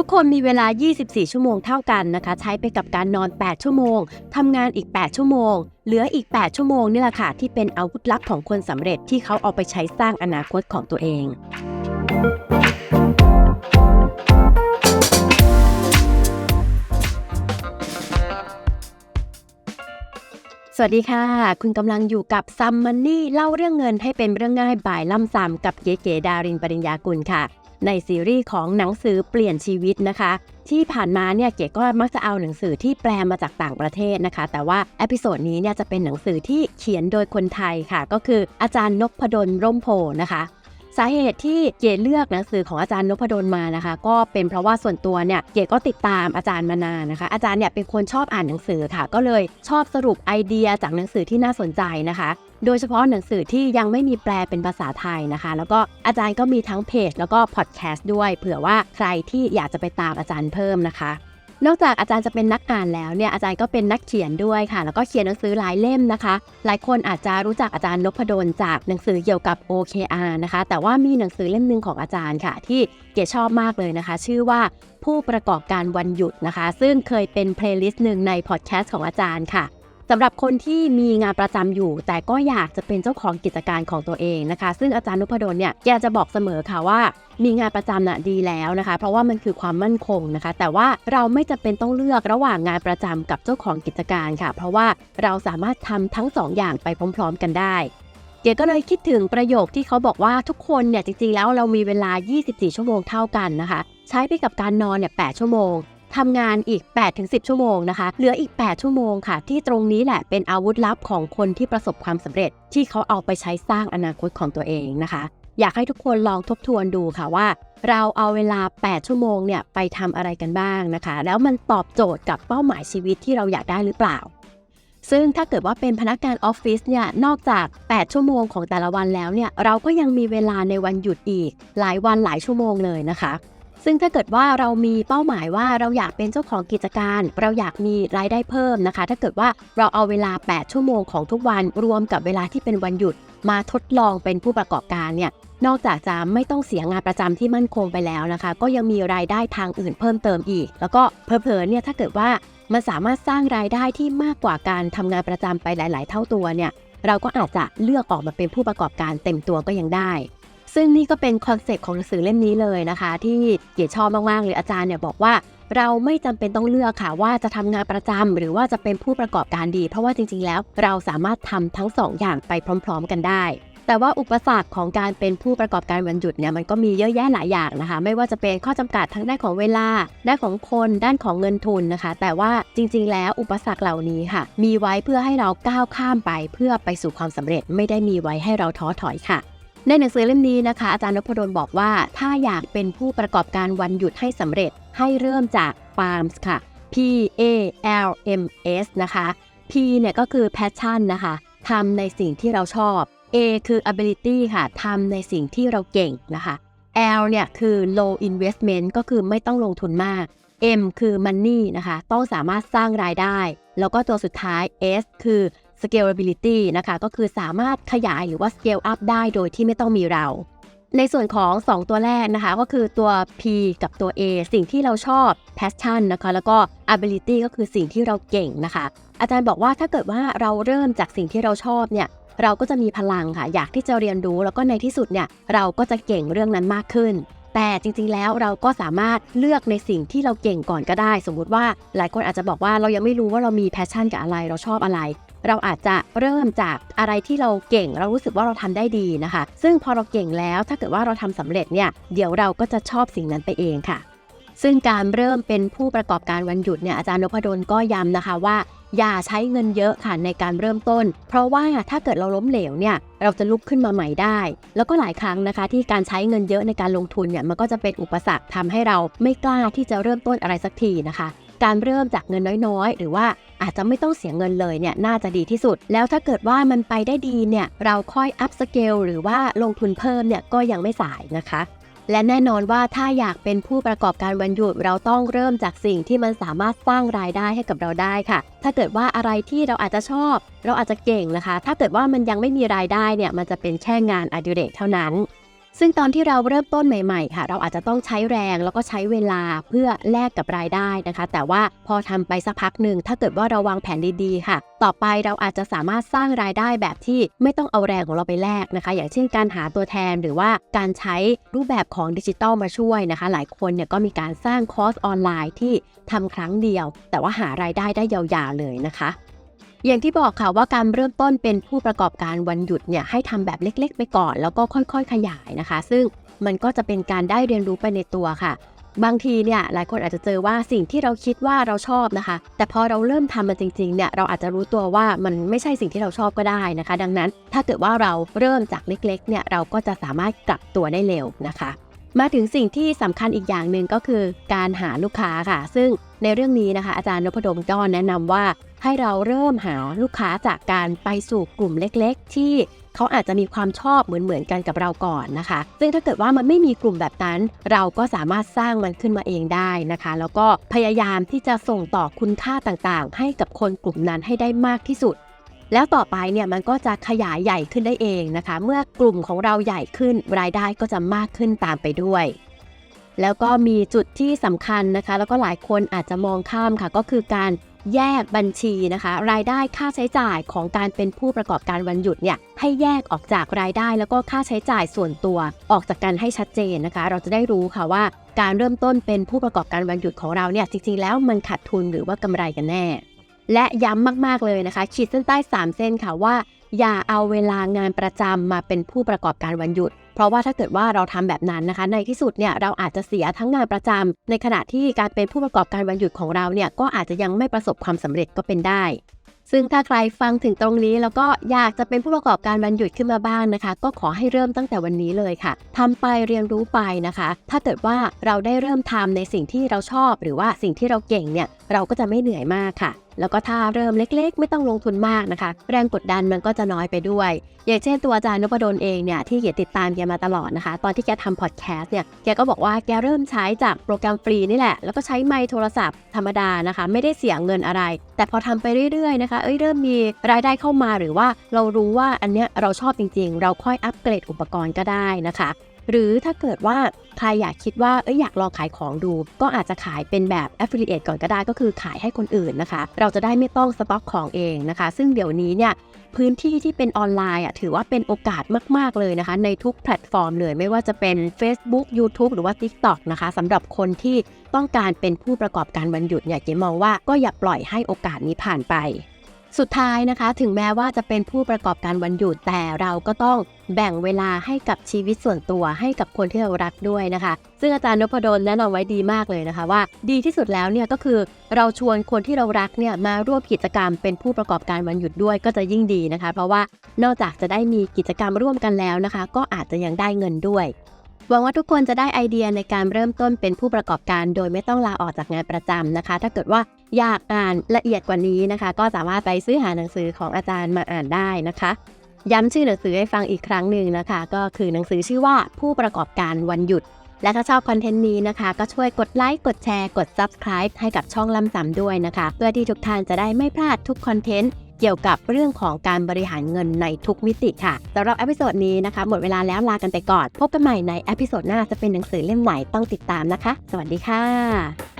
ทุกคนมีเวลา 24 ชั่วโมงเท่ากันนะคะ ใช้ไปกับการนอน 8 ชั่วโมง ทำงานอีก 8 ชั่วโมง เหลืออีก 8 ชั่วโมงนี่แหละค่ะ ที่เป็นอาวุธลับของคนสำเร็จที่เขาเอาไปใช้สร้างอนาคตของตัวเองสวัสดีค่ะ คุณกำลังอยู่กับซัมมันนี่เล่าเรื่องเงินให้เป็นเรื่องง่ายบ่ายล่ำซำกับเก๋ๆดารินปริญญากุลค่ะ ในซีรีส์ของหนังสือเปลี่ยนชีวิตนะคะ ที่ผ่านมาเนี่ยเก๋ก็มักจะเอาหนังสือที่แปลมาจากต่างประเทศนะคะ แต่ว่าเอพิโซดนี้เนี่ยจะเป็นหนังสือที่เขียนโดยคนไทยค่ะ ก็คืออาจารย์นพดลร่มโพนะคะ สาเหตุที่เก๋เลือกหนังสือของอาจารย์นพดลมานะคะ ก็เป็นเพราะว่าส่วนตัวเนี่ยเก๋ก็ติดตามอาจารย์มานานนะคะ อาจารย์เนี่ยเป็นคนชอบอ่านหนังสือค่ะ ก็เลยชอบสรุปไอเดียจากหนังสือที่น่าสนใจนะคะโดยเฉพาะหนังสือที่ยังไม่มีแปลเป็นภาษาไทยนะคะ แล้วก็อาจารย์ก็มีทั้งเพจแล้วก็พอดแคสต์ด้วย เผื่อว่าใครที่อยากจะไปตามอาจารย์เพิ่มนะคะ นอกจากอาจารย์จะเป็นนักอ่านแล้วเนี่ยอาจารย์ก็เป็นนักเขียนด้วยค่ะ แล้วก็เขียนหนังสือหลายเล่มนะคะ หลายคนอาจจะรู้จักอาจารย์นพดลจากหนังสือเกี่ยวกับ OKR นะคะ แต่ว่ามีหนังสือเล่มหนึ่งของอาจารย์ค่ะ ที่เก๋ชอบมากเลยนะคะ ชื่อว่าผู้ประกอบการวันหยุดนะคะ ซึ่งเคยเป็นเพลย์ลิสต์หนึ่งในพอดแคสต์ของอาจารย์ค่ะ สำหรับคนที่มีงานประจำอยู่ แต่ก็อยากจะเป็นเจ้าของกิจการของตัวเองนะคะ ซึ่งอาจารย์นุพดลเนี่ยแกจะบอกเสมอค่ะว่า มีงานประจำน่ะดีแล้วนะคะ เพราะว่ามันคือความมั่นคงนะคะ แต่ว่าเราไม่จำเป็นต้องเลือกระหว่างงานประจำกับเจ้าของกิจการค่ะ เพราะว่าเราสามารถทำทั้งสองอย่างไปพร้อม ๆ กันได้เก๋ก็เลยคิดถึงประโยคที่เขาบอกว่าทุกคนเนี่ยจริงๆแล้วเรามีเวลา 24 ชั่วโมงเท่ากันนะคะ ใช้ไปกับการนอนเนี่ย8ชั่วโมง ทำงานอีก 8-10 ชั่วโมงนะคะ เหลืออีก 8 ชั่วโมงค่ะ ที่ตรงนี้แหละเป็นอาวุธลับของคนที่ประสบความสำเร็จ ที่เขาเอาไปใช้สร้างอนาคตของตัวเองนะคะ อยากให้ทุกคนลองทบทวนดูค่ะว่า เราเอาเวลา 8 ชั่วโมงเนี่ยไปทำอะไรกันบ้างนะคะ แล้วมันตอบโจทย์กับเป้าหมายชีวิตที่เราอยากได้หรือเปล่าซึ่งถ้าเกิดว่าเป็นพนักงานออฟฟิศเนี่ย นอกจาก 8 ชั่วโมงของแต่ละวันแล้วเนี่ย เราก็ยังมีเวลาในวันหยุดอีก หลายวันหลายชั่วโมงเลยนะคะ ซึ่งถ้าเกิดว่าเรามีเป้าหมายว่าเราอยากเป็นเจ้าของกิจการ เราอยากมีรายได้เพิ่มนะคะ ถ้าเกิดว่าเราเอาเวลา 8 ชั่วโมงของทุกวันรวมกับเวลาที่เป็นวันหยุด มาทดลองเป็นผู้ประกอบการเนี่ยนอกจากจะไม่ต้องเสียงานประจำที่มั่นคงไปแล้วนะคะ ก็ยังมีรายได้ทางอื่นเพิ่มเติมอีก แล้วก็เพอๆเนี่ยถ้าเกิดว่ามันสามารถสร้างรายได้ที่มากกว่าการทำงานประจำไปหลาย ๆ เท่าตัวเนี่ยเราก็อาจจะเลือกออกมาเป็นผู้ประกอบการเต็มตัวก็ยังได้ ซึ่งนี่ก็เป็นคอนเซปต์ของหนังสือเล่มนี้เลยนะคะ ที่เก๋ชอบมากๆเลยอาจารย์เนี่ยบอกว่าเราไม่จำเป็นต้องเลือกค่ะว่าจะทำงานประจำหรือว่าจะเป็นผู้ประกอบการดี เพราะว่าจริง ๆ แล้วเราสามารถทำทั้งสองอย่างไปพร้อม ๆ กันได้ แต่ว่าอุปสรรคของการเป็นผู้ประกอบการวันหยุดเนี่ยมันก็มีเยอะแยะหลายอย่างนะคะ ไม่ว่าจะเป็นข้อจำกัดทั้งด้านของเวลา ด้านของคนด้านของเงินทุนนะคะ แต่ว่าจริง ๆ แล้วอุปสรรคเหล่านี้ค่ะ มีไว้เพื่อให้เราก้าวข้ามไป เพื่อไปสู่ความสำเร็จไม่ได้มีไว้ให้เราท้อถอยค่ะ ในหนังสือเล่มนี้นะคะ อาจารย์นพดลบอกว่า ถ้าอยากเป็นผู้ประกอบการวันหยุดให้สำเร็จให้เริ่มจาก PALMS ค่ะ P A L M S นะคะ P เนี่ยก็คือ passion นะคะทำในสิ่งที่เราชอบ A คือ ability ค่ะทำในสิ่งที่เราเก่งนะคะ L เนี่ยคือ low investment ก็คือไม่ต้องลงทุนมาก M คือ money นะคะ ต้องสามารถสร้างรายได้ แล้วก็ตัวสุดท้าย S คือ scalability นะคะ ก็คือสามารถขยายหรือว่า scale up ได้โดยที่ไม่ต้องมีเรา ในส่วนของ 2 ตัวแรกนะคะ ก็คือตัว P กับตัว A สิ่งที่เราชอบ passion นะคะ แล้วก็ ability ก็คือสิ่งที่เราเก่งนะคะ อาจารย์บอกว่าถ้าเกิดว่าเราเริ่มจากสิ่งที่เราชอบเนี่ยเราก็จะมีพลังค่ะ อยากที่จะเรียนรู้แล้วก็ในที่สุดเนี่ยเราก็จะเก่งเรื่องนั้นมากขึ้น แต่จริงๆแล้วเราก็สามารถเลือกในสิ่งที่เราเก่งก่อนก็ได้ สมมุติว่าหลายคนอาจจะบอกว่าเรายังไม่รู้ว่าเรามีแพชชั่นกับอะไร เราชอบอะไร เราอาจจะเริ่มจากอะไรที่เราเก่ง เรารู้สึกว่าเราทำได้ดีนะคะ ซึ่งพอเราเก่งแล้วถ้าเกิดว่าเราทำสำเร็จเนี่ยเดี๋ยวเราก็จะชอบสิ่งนั้นไปเองค่ะ ซึ่งการเริ่มเป็นผู้ประกอบการวันหยุดเนี่ยอาจารย์นพดลก็ย้ำนะคะว่าอย่าใช้เงินเยอะค่ะในการเริ่มต้น เพราะว่าถ้าเกิดเราล้มเหลวเนี่ยเราจะลุกขึ้นมาใหม่ได้ แล้วก็หลายครั้งนะคะ ที่การใช้เงินเยอะในการลงทุนเนี่ยมันก็จะเป็นอุปสรรคทำให้เราไม่กล้าที่จะเริ่มต้นอะไรสักทีนะคะ การเริ่มจากเงินน้อยๆ หรือว่าอาจจะไม่ต้องเสียเงินเลยเนี่ยน่าจะดีที่สุด แล้วถ้าเกิดว่ามันไปได้ดีเนี่ยเราค่อยอัพสเกลหรือว่าลงทุนเพิ่มเนี่ยก็ยังไม่สายนะคะและแน่นอนว่าถ้าอยากเป็นผู้ประกอบการวันหยุดเราต้องเริ่มจากสิ่งที่มันสามารถสร้างรายได้ให้กับเราได้ค่ะ ถ้าเกิดว่าอะไรที่เราอาจจะชอบ เราอาจจะเก่งนะคะ ถ้าเกิดว่ามันยังไม่มีรายได้เนี่ยมันจะเป็นแค่งานอดิเรกเท่านั้น ซึ่งตอนที่เราเริ่มต้นใหม่ๆ ค่ะ เราอาจจะต้องใช้แรงแล้วก็ใช้เวลาเพื่อแลกกับรายได้นะคะ แต่ว่าพอทำไปสักพักหนึ่งถ้าเกิดว่าเราวางแผนดีๆ ค่ะ ต่อไปเราอาจจะสามารถสร้างรายได้แบบที่ไม่ต้องเอาแรงของเราไปแลกนะคะ อย่างเช่นการหาตัวแทนหรือว่าการใช้รูปแบบของดิจิทัลมาช่วยนะคะ หลายคนเนี่ยก็มีการสร้างคอร์สออนไลน์ที่ทำครั้งเดียว แต่ว่าหารายได้ได้ยาวๆเลยนะคะ อย่างที่บอกค่ะว่าการเริ่มต้นเป็นผู้ประกอบการวันหยุดเนี่ยให้ทำแบบเล็กๆ ไปก่อน แล้วก็ค่อยๆ ขยายนะคะ ซึ่งมันก็จะเป็นการได้เรียนรู้ไปในตัวค่ะ บางทีเนี่ยหลายคนอาจจะเจอว่าสิ่งที่เราคิดว่าเราชอบนะคะ แต่พอเราเริ่มทำมันจริงๆเนี่ยเราอาจจะรู้ตัวว่ามันไม่ใช่สิ่งที่เราชอบก็ได้นะคะ ดังนั้นถ้าเกิดว่าเราเริ่มจากเล็กๆเนี่ยเราก็จะสามารถกลับตัวได้เร็วนะคะมาถึงสิ่งที่สำคัญอีกอย่างหนึ่งก็คือการหาลูกค้าค่ะ ซึ่งในเรื่องนี้นะคะ อาจารย์นพดลก็แนะนำว่า ให้เราเริ่มหาลูกค้าจากการไปสู่กลุ่มเล็กๆ ที่เขาอาจจะมีความชอบเหมือนๆกันกับเราก่อนนะคะ ซึ่งถ้าเกิดว่ามันไม่มีกลุ่มแบบนั้น เราก็สามารถสร้างมันขึ้นมาเองได้นะคะ แล้วก็พยายามที่จะส่งต่อคุณค่าต่างๆ ให้กับคนกลุ่มนั้นให้ได้มากที่สุด แล้วต่อไปเนี่ยมันก็จะขยายใหญ่ขึ้นได้เองนะคะ เมื่อกลุ่มของเราใหญ่ขึ้นรายได้ก็จะมากขึ้นตามไปด้วยแล้วก็มีจุดที่สำคัญนะคะ แล้วก็หลายคนอาจจะมองข้ามค่ะ ก็คือการ แยกบัญชีนะคะ รายได้ค่าใช้จ่ายของการเป็นผู้ประกอบการวันหยุดเนี่ยให้แยกออกจากรายได้แล้วก็ค่าใช้จ่ายส่วนตัวออกจากกันให้ชัดเจนนะคะ เราจะได้รู้ค่ะว่า การเริ่มต้นเป็นผู้ประกอบการวันหยุดของเราเนี่ยจริงๆแล้วมันขาดทุนหรือว่ากำไรกันแน่ และย้ำมากๆเลยนะคะ ขีดเส้นใต้ 3 เส้นค่ะว่า อย่าเอาเวลางานประจำมาเป็นผู้ประกอบการวันหยุด เพราะว่าถ้าเกิดว่าเราทำแบบนั้นนะคะ ในที่สุดเนี่ยเราอาจจะเสียทั้งงานประจำในขณะที่การเป็นผู้ประกอบการวันหยุดของเราเนี่ยก็อาจจะยังไม่ประสบความสำเร็จก็เป็นได้ ซึ่งถ้าใครฟังถึงตรงนี้แล้วก็อยากจะเป็นผู้ประกอบการวันหยุดขึ้นมาบ้างนะคะ ก็ขอให้เริ่มตั้งแต่วันนี้เลยค่ะทำไปเรียนรู้ไปนะคะ ถ้าเกิดว่าเราได้เริ่มทำในสิ่งที่เราชอบ หรือว่าสิ่งที่เราเก่งเนี่ยเราก็จะไม่เหนื่อยมากค่ะ แล้วก็ถ้าเริ่มเล็กๆ ไม่ต้องลงทุนมากนะคะ แรงกดดันมันก็จะน้อยไปด้วย อย่างเช่นตัวอาจารย์นพดลเองเนี่ยที่เกียติดตามแกมาตลอดนะคะ ตอนที่แกทำพอดแคสต์เนี่ยแกก็บอกว่าแกเริ่มใช้จากโปรแกรมฟรีนี่แหละ แล้วก็ใช้ไมค์โทรศัพท์ธรรมดานะคะ ไม่ได้เสียเงินอะไร แต่พอทำไปเรื่อยๆนะคะเอ้ยเริ่มมีรายได้เข้ามาหรือว่าเรารู้ว่าอันเนี้ยเราชอบจริงๆ เราค่อยอัปเกรดอุปกรณ์ก็ได้นะคะ หรือถ้าเกิดว่าใครอยากคิดว่าเอ้ยอยากลองขายของดู ก็อาจจะขายเป็นแบบ affiliate ก่อนก็ได้ก็คือขายให้คนอื่นนะคะ เราจะได้ไม่ต้องสต็อกของเองนะคะ ซึ่งเดี๋ยวนี้เนี่ยพื้นที่ที่เป็นออนไลน์อะถือว่าเป็นโอกาสมาก ๆ เลยนะคะ ในทุกแพลตฟอร์มเลย ไม่ว่าจะเป็น Facebook YouTube หรือว่า TikTok นะคะสำหรับคนที่ต้องการเป็นผู้ประกอบการวันหยุดเนี่ยเก๋มองว่าก็อย่าปล่อยให้โอกาสนี้ผ่านไป สุดท้ายนะคะ ถึงแม้ว่าจะเป็นผู้ประกอบการวันหยุดแต่เราก็ต้องแบ่งเวลาให้กับชีวิตส่วนตัวให้กับคนที่เรารักด้วยนะคะ ซึ่งอาจารย์นพดลแนะนำไว้ดีมากเลยนะคะ ว่าดีที่สุดแล้วเนี่ยก็คือเราชวนคนที่เรารักเนี่ยมาร่วมกิจกรรมเป็นผู้ประกอบการวันหยุดด้วยก็จะยิ่งดีนะคะ เพราะว่านอกจากจะได้มีกิจกรรมร่วมกันแล้วนะคะ ก็อาจจะยังได้เงินด้วยหวังว่าทุกคนจะได้ไอเดียในการเริ่มต้นเป็นผู้ประกอบการ โดยไม่ต้องลาออกจากงานประจำนะคะ ถ้าเกิดว่า อยากอ่านละเอียดกว่านี้นะคะ ก็สามารถไปซื้อหาหนังสือของอาจารย์มาอ่านได้นะคะ ย้ำชื่อหนังสือให้ฟังอีกครั้งหนึ่งนะคะ ก็คือหนังสือชื่อว่าผู้ประกอบการวันหยุด และถ้าชอบคอนเทนต์นี้นะคะ ก็ช่วยกดไลค์กดแชร์กด Subscribe ให้กับช่องลำสำด้วยนะคะ เพื่อที่ทุกท่านจะได้ไม่พลาดทุกคอนเทนต์เกี่ยวกับเรื่องของการบริหารเงินในทุกมิติค่ะสำหรับเอพิโซดนี้นะคะ หมดเวลาแล้วลากันไปก่อน พบกันใหม่ในเอพิโซดหน้าจะเป็นหนังสือเล่มไหนต้องติดตามนะคะ สวัสดีค่ะ